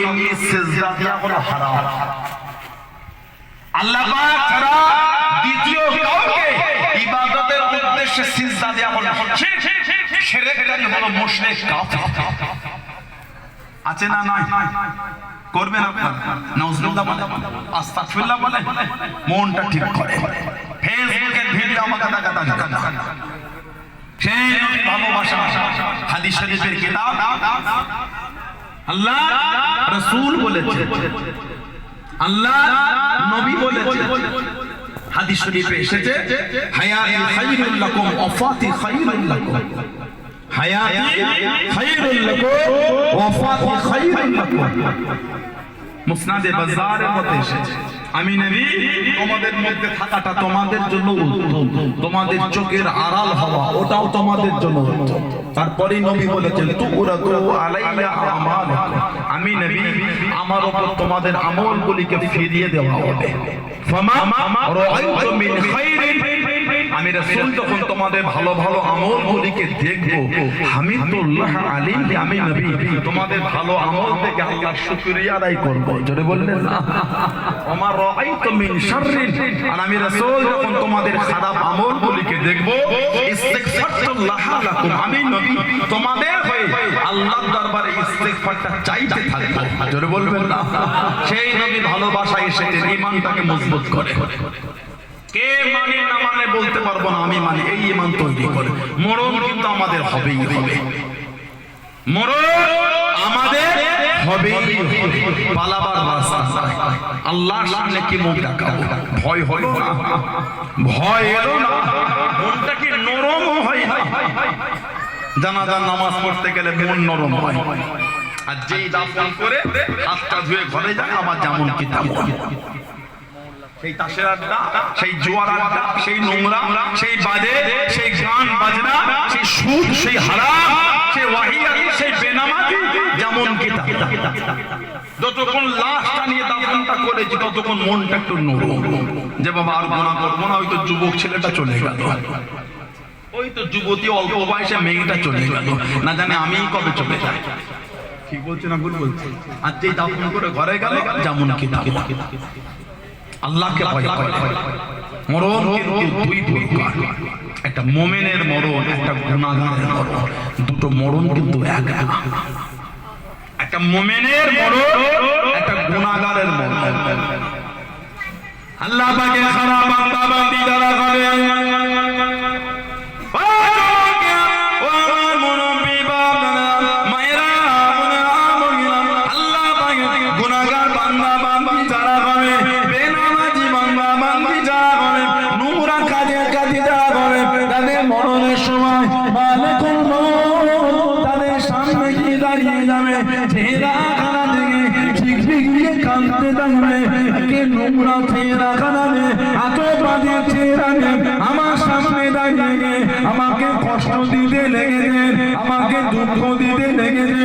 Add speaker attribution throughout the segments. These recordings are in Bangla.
Speaker 1: এমনি সেজদা দেওয়া হলো হারাম আল্লাহ পাক ছাড়া দ্বিতীয় কাউকে ইবাদতের উদ্দেশ্যে সিজদা দেওয়া হলো কাফির আছে না নাই করবেন আপনারা বলে মনটা ঠিক করে সেই ভালোবাসা, হাদিস শরীফের কিতাব। আল্লাহ রাসূল বলেছে আল্লাহ নবী বলেছে হাদিস শরীফে এসেছে, হায়াতি খায়রুল লাকুম, ওয়াফাতি খায়রুল লাকুম। হায়াতি খায়রুল লাকুম, ওয়াফাতি খায়রুল লাকুম। মুসনাদে বাজারের মধ্যে এসেছে। আমি নবী, তোমাদের মধ্যে থাকাটা তোমাদের জন্য উত্তম তোমাদের চোখের আড়াল হওয়া, ওটাও তোমাদের জন্য উত্তম তারপরে নবী বলেছেন তুকুরাকু আলাইয়া আমালাকুম। আমি নবী, আমার উপর তোমাদের আমলগুলিকে ফিরিয়ে দেওয়া হবে। ফামা রাআইতু মিন খাইরিন রাসূল যখন তোমাদের ভালো ভালো আমলগুলিকে দেখব। হামিদুল্লাহ আলী আমি নবী। তোমাদের ভালো আমল দেখে আল্লাহর শুকরিয়া আদায় করব। জোরে বললেন আমার রাআইতু মিন শাররিন। আর আমি রাসূল যখন তোমাদের খারাপ আমলগুলিকে দেখব ইস্তিগফারতুল্লাহ লাকুম। আমি নবী তোমাদের হয়ে আল্লাহর দরবারে ইস্তিগফারটা চাইতে থাকব। জোরে বলবেন? না সেই নবী ভালোবাসা এসেছেন ঈমানটাকে মজবুত করে। কে মানে না মানে বলতে পারব না, আমি মানে এই ইমান তৈরি করে। মরণ কিন্তু আমাদের হবেই হবে মরণ আমাদের হবেই হবে পালাবার রাস্তা। আল্লাহর সামনে কি মুখ দেখাবো? ভয় হলো না। ভয় এলো না। মনটা কি নরম হয় জানাজার নামাজ পড়তে গেলে মন নরম হয়। আর যেই দাফন করে হাতটা ধুয়ে ঘরে যায়, আবার যেমন কি তেমন। সেই জোয়ার সেই নোংরা, সেই বাজে, সেই গান বাজনা, সেই সুদ সেই সেই সেই বেনামাজি যেমন যতক্ষণ লাশটা নিয়ে মনটা একটু যে বাবা আর গোনা করব না যুবক ছেলেটা চলে গেল। ওই তো যুবতী অল্প বয়সে মেয়েটা চলে গেল। না জানে আমি কবে চলে যাই। ঠিক বলছি না আর যেই দাফন করে ঘরে গেল, যেমন কি। আল্লাহকে ভয় করে। মরণ কিন্তু দুই প্রকার। একটা মোমেনের মরণ, একটা গুণাগারের মরণ। দুটো মরণ কিন্তু এক এক একটা মোমেনের মরণ, একটা গুণাগারের মরণ। আল্লাহ পাকে সারা বান্দা বান্দি যারা করে তাদের দাঁড়িয়ে যাবে। ছেঁড়া খানা থেকে ঠিক দিয়ে কাঁদতে থাকবে। নোংরা ছেঁড়া খানা নে এত বাজে ছেঁড়া আমার সামনে দাঁড়িয়ে আমাকে কষ্ট দিতে লেগেছে। আমাকে দুঃখ দিতে লেগেছে।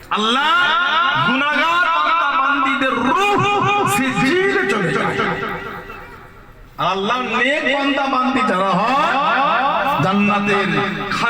Speaker 1: আল্লাহ গুনাহগার বান্দা বান্দীদের রূহ সিজিলে চলে যায়। আল্লাহ নেক বান্দা বান্দি যারা হয়, জান্নাতের